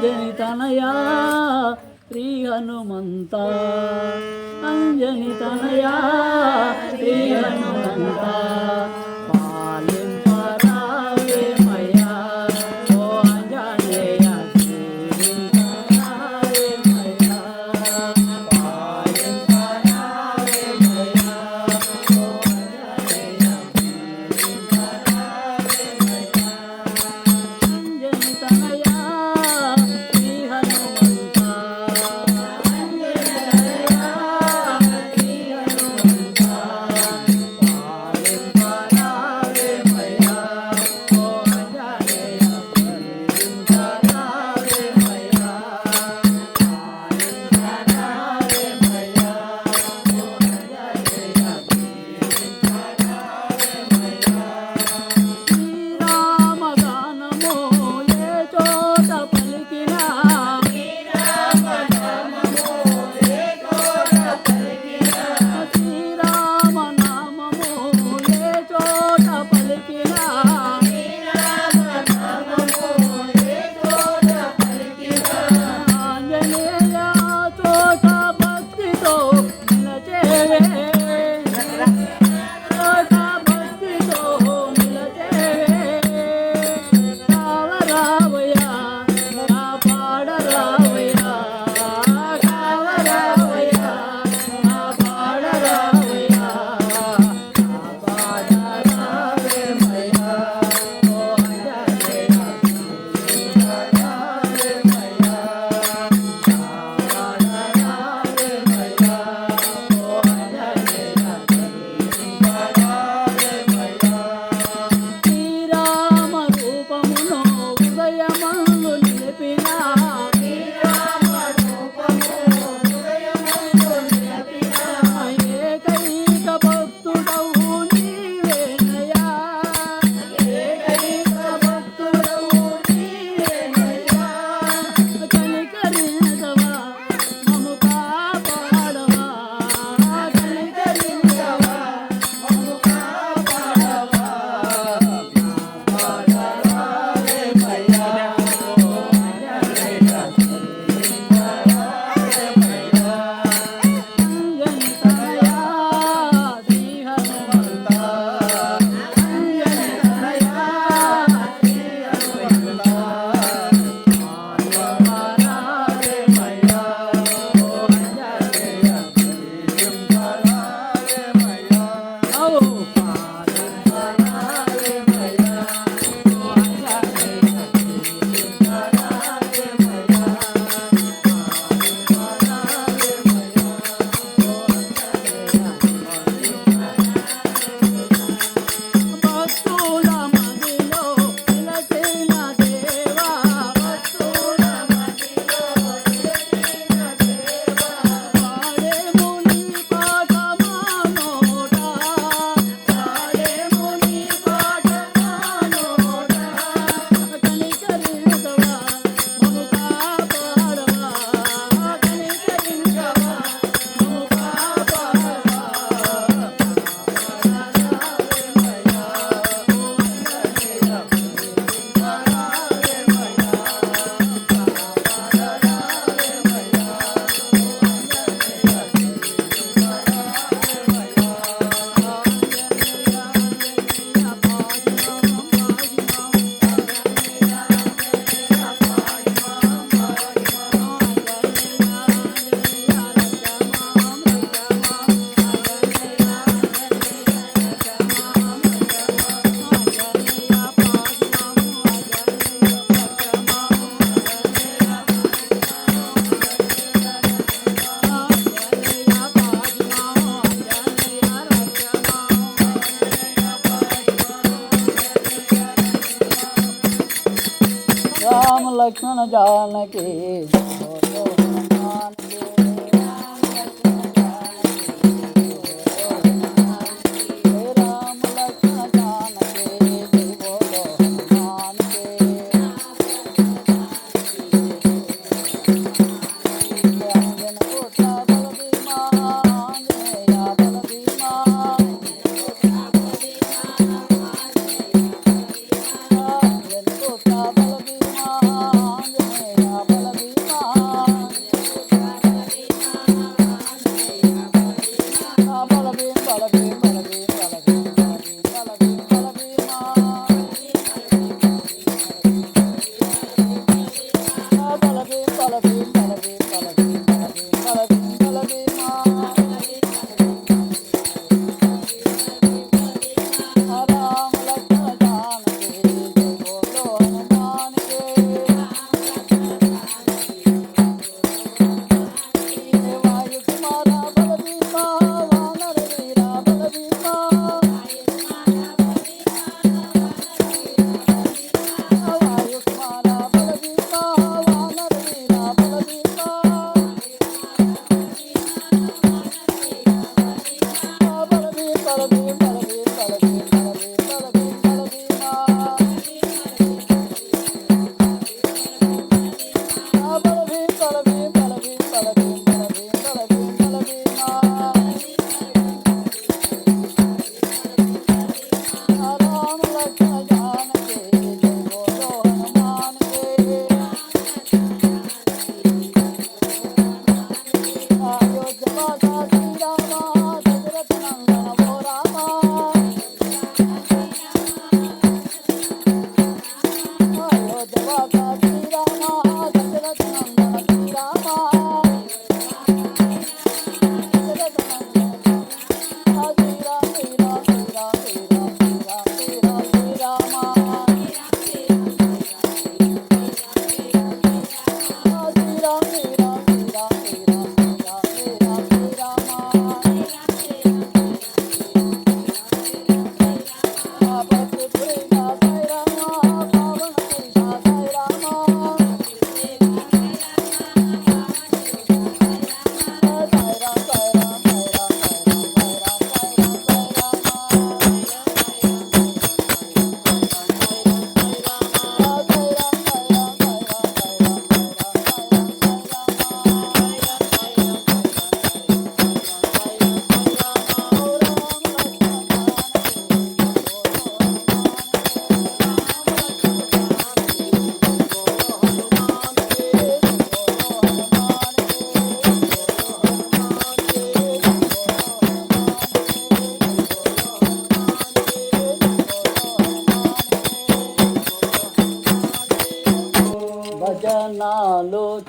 అంజని తనయా శ్రీ హనుమంత. అంజని తనయా శ్రీ హనుమంత. জানকে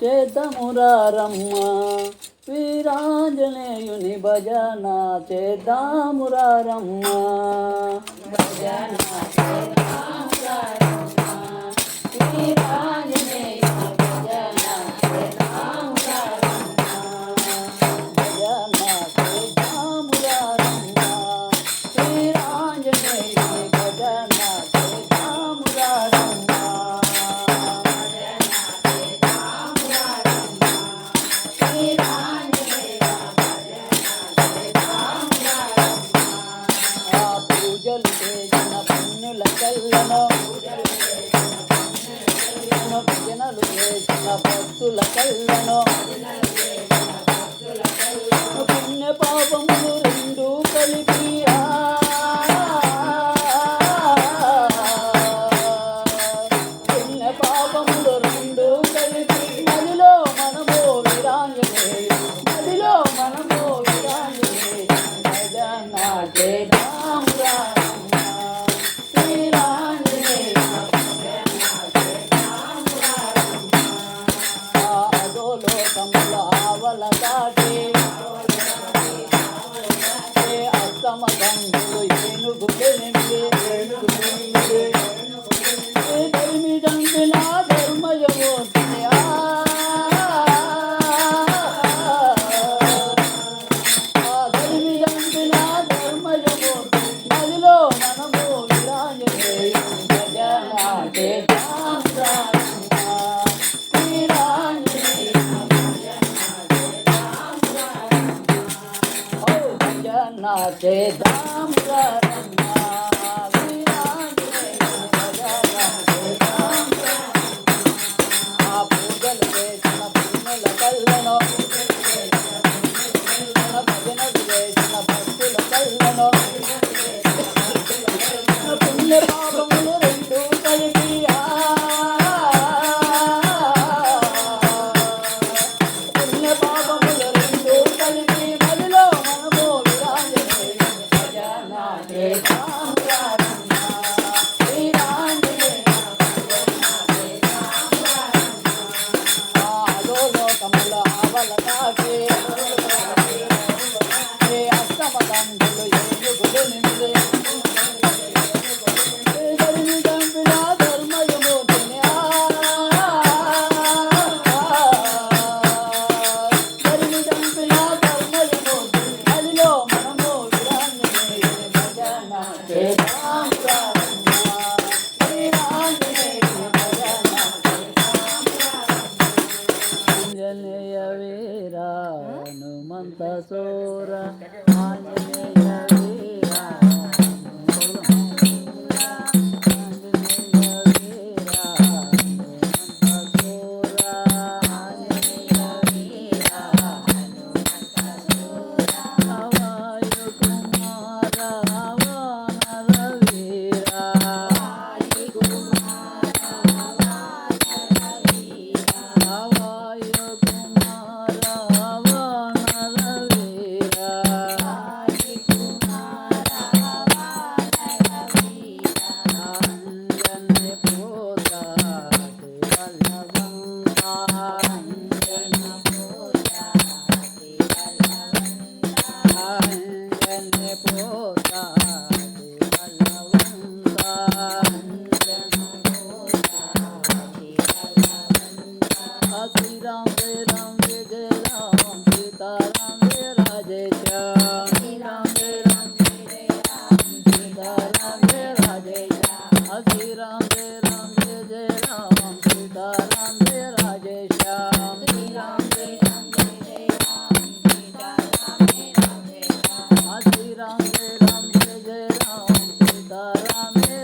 చేద్దామురారమ్మ వీరాంజనేయుని భజన చేద్దామురారమ్మ భజన పూజలు చేసిన పుణ్యుల కళ్ళను భజనలు చేసిన భక్తుల కళ్ళను పుణ్య పాపములు రెండు కలిపి పాపములు రెండు కలిపి మనలో మనము వీరాంజనేయుడు श्री राम जय राम जय जय राम सीता राम जय राधे श्याम श्री राम जय राम जय जय राम सीता राम जय राधे श्याम। श्री राम जय राम जय जय राम सीता राम जय राधे श्याम। श्री राम जय राम जय जय राम। सीता राम जय राधे श्याम। श्री राम जय राम जय जय राम। सीता राम जय